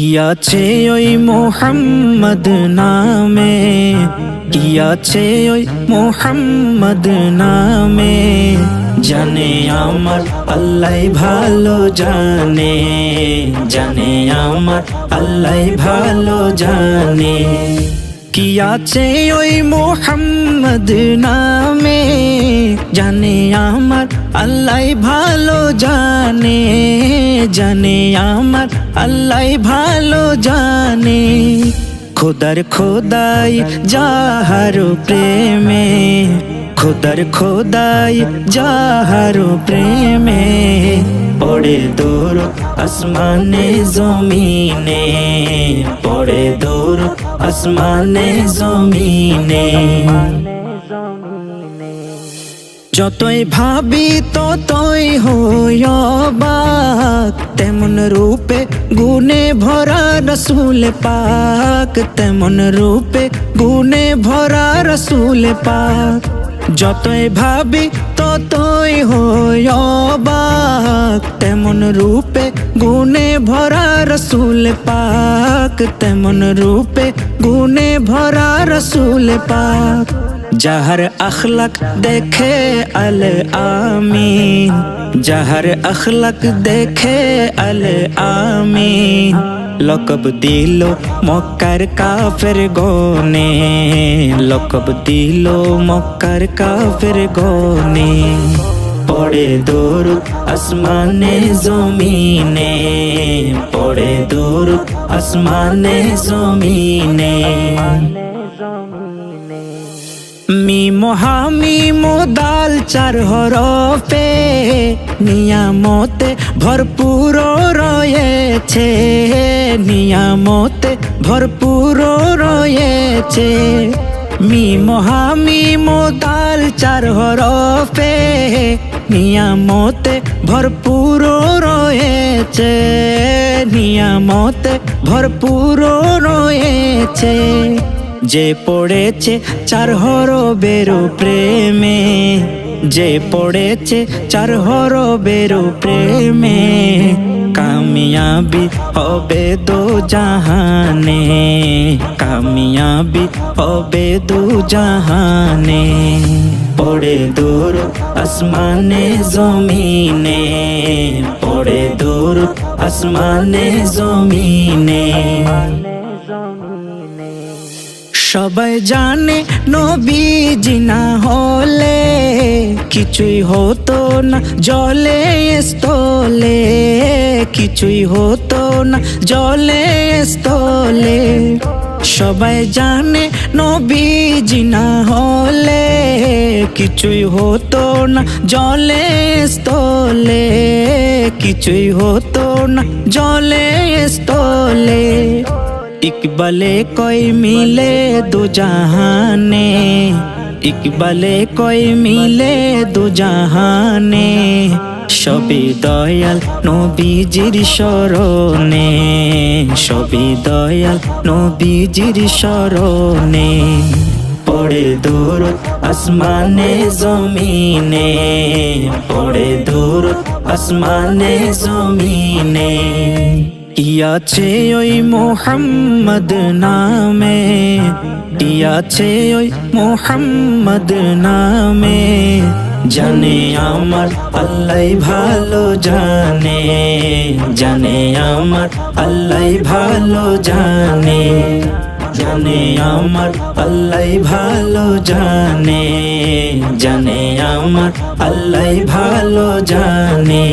কি আছে ওই মোহাম্মদ নামে কি আছে ওই মোহাম্মদ নামে জানে আমার আল্লাহ ভালো জানে জানে আমার আল্লাহ ভালো জানে কি আছে ওই মোহাম্মদ নামে, জানে আমার আল্লাহ ভালো জানে জানে আমার আল্লাহ ভালো জানে। খোদার খোদাই যাহার প্রেমে, খোদার খোদাই যাহার প্রেমে। পড়ে দূর, আসমানে জমিনে। পড়ে দূর, আসমানে জমিনে। যতই ভাবি ততই হইবাক তেমন রূপে গুনে ভরা রসুল পাক। তেমন রূপে গুনে ভরা রসুল পাক। যতই ভাবি ততই হইবাক তেমন রূপে গুনে ভরা রসুল পাক, তেমন রূপে গুনে ভরা রসুল পাক। যাহার আখলাক দেখে আল আমিন, যাহার আখলাক দেখে আল আমিন। লকব দিল মক্কার কাফের গনে, লকব দিল মক্কার কাফের গনে। পড়ে দূর, আসমানে জমিনে। পড়ে দূর, আসমানে জমিনে। মি মহামি মোদাল চার হরফে, নিয়ামতে ভরপুর রয়েছে। নিয়ামতে ভরপুর রয়েছে। মি মহামি মোদাল চার হরফে নিয়ামতে ভরপুর রয়েছে, নিয়ামতে ভরপুর রয়েছে। যে পড়েছে চার হরবেরো প্রেমে, যে পড়েছে চার হরবেরো প্রেমে, কামিয়াবি হবে দো জাহানে, কামিয়াবি হবে দো জাহানে। পড়ে দূর, আসমানে জমিনে। পড়ে দূর, আসমানে জমিনে। সবাই জানে নবীজি না হলে কিছুই হতো না জলে স্থলে। কিছুই হতো না জলে স্থলে। সবাই জানে নবীজি না হলে কিছুই হতো না, জলে, স্থলে। কিছুই হতো না, জলে, স্থলে। ইকবালে কই মিলে দু জাহানে, ইকবালে কই মিলে দু জাহানে। সবই দয়াল নবীজির শরণে, সবই দয়াল নবীজির শরণে। পড়ে দূর আসমানে, জমিনে, পড়ে দূর আসমানে, জমিনে। ইয়াছে ওই মোহাম্মদ নামে? ইয়াছে ওই মোহাম্মদ নামে? জানে আমার, আল্লাহ ভালো জানে। জানে আমার, আল্লাহ ভালো জানে। জানে আমার, আল্লাহ ভালো জানে। জানে আমার, আল্লাহ ভালো জানে।